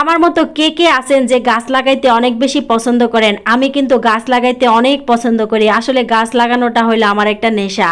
আমার মতো কে কে আছেন যে গাছ লাগাইতে অনেক বেশি পছন্দ করেন? আমি কিন্তু গাছ লাগাইতে অনেক পছন্দ করি। আসলে গাছ লাগানোটা হলো আমার একটা নেশা।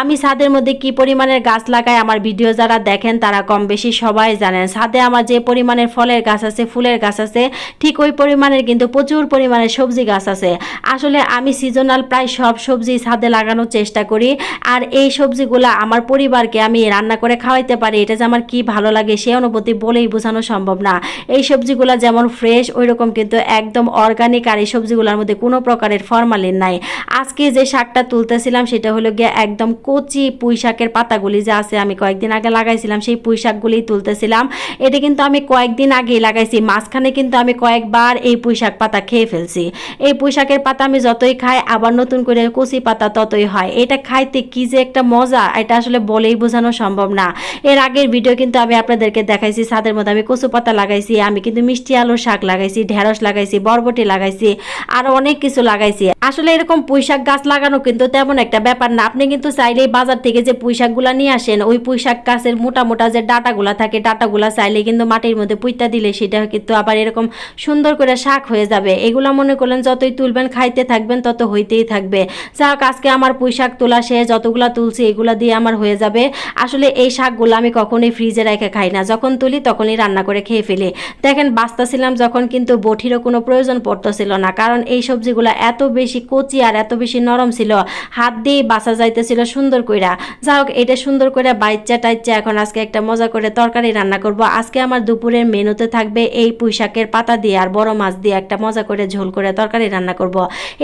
আমি ছাদের মধ্যে কি পরিমাণের গাছ লাগাই আমার ভিডিও যারা দেখেন তারা কম বেশি সবাই জানেন। ছাদে আমার যে পরিমাণের ফলের গাছ আছে, ফুলের গাছ আছে, ঠিক ওই পরিমাণের কিন্তু প্রচুর পরিমাণে সবজি গাছ আছে। আসলে আমি সিজনাল প্রায় সব সবজি ছাদে লাগানোর চেষ্টা করি আর এই সবজিগুলো আমার পরিবারকে আমি রান্না করে খাওয়াইতে পারি। এটা যে আমার কি ভালো লাগে সে অনুভূতি বলেই বোঝানো সম্ভব না। এই সবজিগুলো যেমন ফ্রেশ ওই রকম কিন্তু একদম অর্গানিক আর এই সবজিগুলোর মধ্যে কোনো প্রকারের ফরমালিন নাই। আজকে যে শাকটা তুলতেছিলাম সেটা হলো গিয়ে একদম কচি পুঁই শাকের পাতাগুলি যে আছে, আমি কয়েকদিন আগে লাগাইছিলাম, সেই পুঁই শাকগুলি তুলতেছিলাম। এটা কিন্তু আমি কয়েকদিন আগেই লাগাইছি, মাঝখানে কিন্তু আমি কয়েকবার এই পুঁই শাক পাতা খেয়ে ফেলছি। এই পুঁই শাকের পাতা আমি যতই খাই, আবার নতুন করে কচি পাতা ততই হয়। এটা খাইতে কি যে একটা মজা, এটা আসলে বলেই বোঝানো সম্ভব না। এর আগের ভিডিও কিন্তু আমি আপনাদেরকে দেখাইছি, ছাদের মধ্যে আমি কচু পাতা লাগাইছি আমি কিন্তু মিষ্টি আলুর শাক লাগাইছি, ঢেঁড়স লাগাইছি, বরবটি লাগাইছি, আরও অনেক কিছু লাগাইছি। আসলে এরকম পুঁইশাক গাছ লাগানো কিন্তু তেমন একটা ব্যাপার না। আপনি কিন্তু চাইলেই বাজার থেকে যে পুঁইশাকগুলা নিয়ে আসেন, ওই পুঁইশাক গাছের মোটা মোটা যে ডাটাগুলা থাকে, ডাটাগুলা চাইলে কিন্তু মাটির মধ্যে পুঁইতা দিলে সেটা কিন্তু আবার এরকম সুন্দর করে শাক হয়ে যাবে। এগুলা মনে করলেন যতই তুলবেন, খাইতে থাকবেন, তত হইতেই থাকবে। যাক, আজকে আমার পুঁইশাক তোলা সে যতগুলা তুলছি এগুলা দিয়ে আমার হয়ে যাবে। আসলে এই শাকগুলো আমি কখনোই ফ্রিজে রেখে খাই না। যখন তুলি তখনই রান্না করে খেয়ে ফেলি। দেখেন, বাঁচতেছিলাম যখন কিন্তু বঠিরও কোনো প্রয়োজন পড়তেছিল না, কারণ এই সবজিগুলো এত বেশি কচি আর এত বেশি নরম ছিল, হাত দিয়ে বাঁচা যাইতেছিল সুন্দর কইরা। যাই হোক, এটা সুন্দর করে বাইচ্চা টাইচ্চা এখন আজকে একটা মজা করে তরকারি রান্না করব। আজকে আমার দুপুরের মেনুতে থাকবে এই পুঁইশাকের পাতা দিয়ে আর বড় মাছ দিয়ে একটা মজা করে ঝোল করে তরকারি রান্না করব।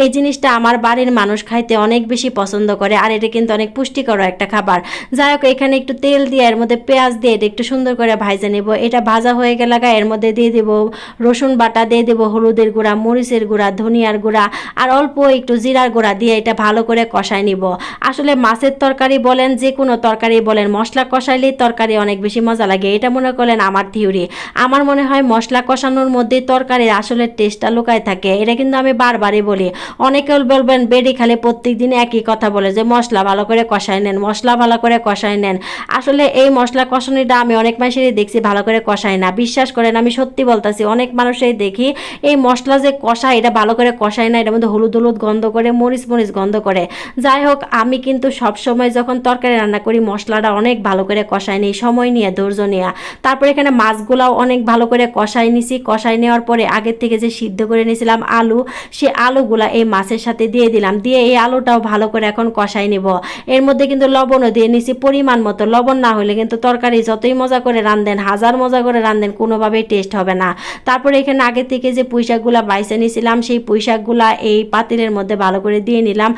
এই জিনিসটা আমার বাড়ির মানুষ খাইতে অনেক বেশি পছন্দ করে আর এটা কিন্তু অনেক পুষ্টিকর একটা খাবার। যাই হোক, এখানে একটু তেল দিয়ে এর মধ্যে পেঁয়াজ দিয়ে এটা একটু সুন্দর করে ভাজে নেব। এটা ভাজা হয়ে গেলে এর মধ্যে দিয়ে দেবো, রসুন বাটা দিয়ে দেবো, হলুদের গুঁড়া, মরিচের গুঁড়া, ধনিয়ার গুঁড়া, আর অল্প একটু জিরার গুঁড়া দিয়ে এটা ভালো করে কষায় নিব। আসলে মাছের তরকারি বলেন, যে কোনো তরকারি বলেন, মশলা কষাইলেই তরকারি অনেক বেশি মজা লাগে। এটা মনে করলেন আমার থিওরি। আমার মনে হয় মশলা কষানোর মধ্যেই তরকারির আসলে টেস্টটা লুকায় থাকে। এটা কিন্তু আমি বারবারই বলি। অনেকে বলবেন, বেডি খালে প্রত্যেক দিন একই কথা বলে যে, মশলা ভালো করে কষায় নেন, মশলা ভালো করে কষায় নেন। আসলে এই মশলা কষানোটা আমি অনেক মানুষেরই দেখছি, ভালো করে কষায় না। বিশ্বাস করেন, আমি সত্যি বলতাছি, অনেক মানুষেই দেখি এই মশলা যে কষায়, এটা ভালো করে কষায় না, এটার মধ্যে হলুদ হলুদ গন্ধ করে, মরিচ মরিচ গন্ধ করে। যাই হোক, আমি কিন্তু সব সময় যখন তরকারি রান্না করি, মশলাটা অনেক ভালো করে কষায় নিই, সময় নিয়ে, ধৈর্য নিয়ে। তারপরে এখানে মাছগুলাও অনেক ভালো করে কষাই নিছি। কষাই নেওয়ার পরে আগের থেকে যে সিদ্ধ করে নিয়েছিলাম আলু, সে আলুগুলা এই মাছের সাথে দিয়ে দিলাম। দিয়ে এই আলুটাও ভালো করে এখন কষাই নিব। এর মধ্যে কিন্তু লবণও দিয়ে নিছি, পরিমাণ মতো। লবণ না হলে কিন্তু তরকারি যতই মজা করে রান্ধেন হাজার মজা করে রান্ধেন কোনোভাবেই টেস্ট হবে না। তারপরে এখানে আগে থেকে যে পুঁইশাকগুলা বাইসে নিয়েছিলাম সেই পুঁইশাকগুলা এই পাতিলের মধ্যে ভালো করে দিয়ে নিলাম।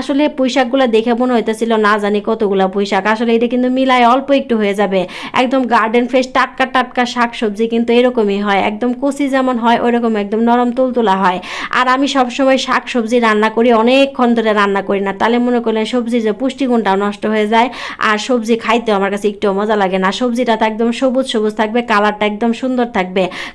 আসলে পুঁইশাকগুলা দেখে মনে হইতেছিল, না জানি কতগুলা পুঁইশাক। আসলে এটা কিন্তু মিলায় অল্প একটু হয়ে যাবে। একদম গার্ডেন ফ্রেশ টাটকা টাটকা শাক সবজি কিন্তু এরকমই হয়। একদম কচি যেমন হয় ওরকম একদম নরম তুলতুলা হয়। আর আমি সবসময় শাক সবজি রান্না করি, অনেকক্ষণ ধরে রান্না করি না। তাহলে মনে করলেন সবজির যে পুষ্টিগুণটাও নষ্ট হয়ে যায়। আর সবজি খাইতেও আমার কাছে একটু মজা লাগে না। সবজিটা তো একদম সবুজ সবুজ থাকবে কালারটা একদম সুন্দর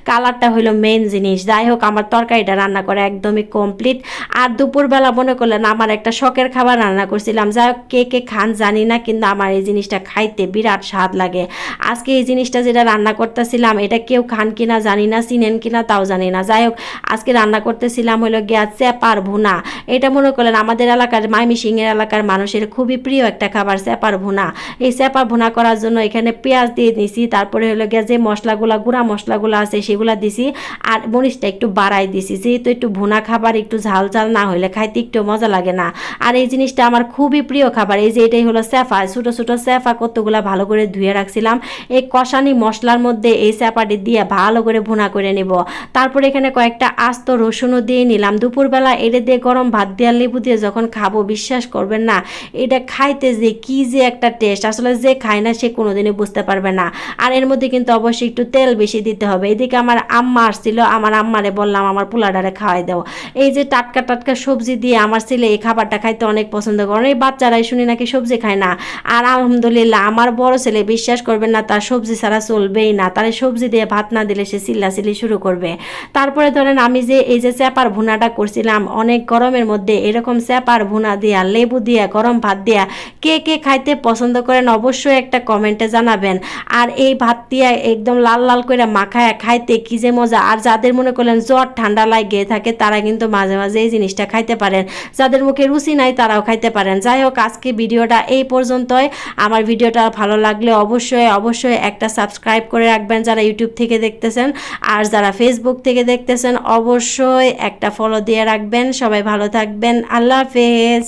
কালারটা হলো মেন জিনিস। যাই হোক, আমার তরকারিটা রান্না করা একদমই কমপ্লিট আর দুপুরবেলা মনে করলেন আমার একটা শখের খাবার রান্না করছিলাম। যাই হোক, কে কে খান জানি না, কিন্তু আমার এই জিনিসটা খাইতে বিরাট স্বাদ লাগে। আজকে এই জিনিসটা যেটা রান্না করতেছিলাম, এটা কেউ খান কিনা জানি না, চিনেন কিনা তাও জানি না। যাই হোক, আজকে রান্না করতেছিলাম হলো গিয়া চেপার ভুনা। এটা মনে করলেন আমাদের এলাকার মাইমি সিংয়ের এলাকার মানুষের খুবই প্রিয় একটা খাবার চেপার ভুনা। এই চেপার ভুনা করার জন্য এখানে পেঁয়াজ দিয়ে দিছি, তারপরে হলো গিয়া যে মশলাগুলা, গুঁড়া মশলাগুলো আছে, সেগুলা দিছি। আর মরিচটা একটু বাড়াই দিছি, যেহেতু একটু ভুনা খাবার, একটু ঝাল ঝাল না হলে খাইতে একটু মজা লাগে না। আর এই জিনিসটা আমার খুবই প্রিয় খাবার, এই যে এটাই হলো স্যাফা। ছোটো ছোটো স্যাফা কতগুলা ভালো করে ধুয়ে রাখছিলাম। এই কষানি মশলার মধ্যে এই স্যাপাটি দিয়ে ভালো করে ভুনা করে নিব। তারপরে এখানে কয়েকটা আস্ত রসুনও দিয়ে নিলাম। দুপুরবেলা এটা দিয়ে গরম ভাত দিয়ে লেবু দিয়ে যখন খাব, বিশ্বাস করবেন না, এটা খাইতে যে কি যে একটা টেস্ট আসলে যে খায় না সে কোনোদিনই বুঝতে পারবে না। আর এর মধ্যে কিন্তু অবশ্যই একটু তেল বেশি দিতে হবে। এদিকে আমার আম্মা আসছিল, আমার আম্মারে বললাম, আমার পোলাডারে খাওয়াই দাও। এই যে টাটকা টাটকা সবজি দিয়ে আমার ছেলে এই খাবারটা খাইতে অনেক পছন্দ করে। এই বাচ্চারাই শুনি নাকি সবজি খায় না। আর আলহামদুলিল্লাহ, আমার বড় ছেলে বিশ্বাস করবেন না, তার সবজি ছাড়া চলবেই না। তার সবজি দিয়ে ভাত না দিলে সে চিল্লাচিল্লি শুরু করবে। তারপরে ধরেন আমি যে, এই যে চ্যাপার ভুনাটা করছিলাম, অনেক গরমের মধ্যে এরকম চেপার ভুনা দিয়া, লেবু দিয়া, গরম ভাত দিয়া, কে কে খাইতে পছন্দ করেন অবশ্যই একটা কমেন্টে জানাবেন। আর এই ভাত দিয়া একদম লাল লাল করে মাখা মাখায় খাইতে কি যে মজা। আর যাদের মনে করলেন জ্বর ঠান্ডা লাগে থাকে, তারা কিন্তু মাঝে মাঝে এই জিনিসটা খাইতে পারেন। যাদের মুখে রুচি নাই, তারাও খাইতে পারেন। যাই হোক, আজকে ভিডিওটা এই পর্যন্তই। আমার ভিডিওটা ভালো লাগলে অবশ্যই অবশ্যই একটা সাবস্ক্রাইব করে রাখবেন যারা ইউটিউব থেকে দেখতেছেন। আর যারা ফেসবুক থেকে দেখতেছেন, অবশ্যই একটা ফলো দিয়ে রাখবেন। সবাই ভালো থাকবেন। আল্লাহ হাফেজ।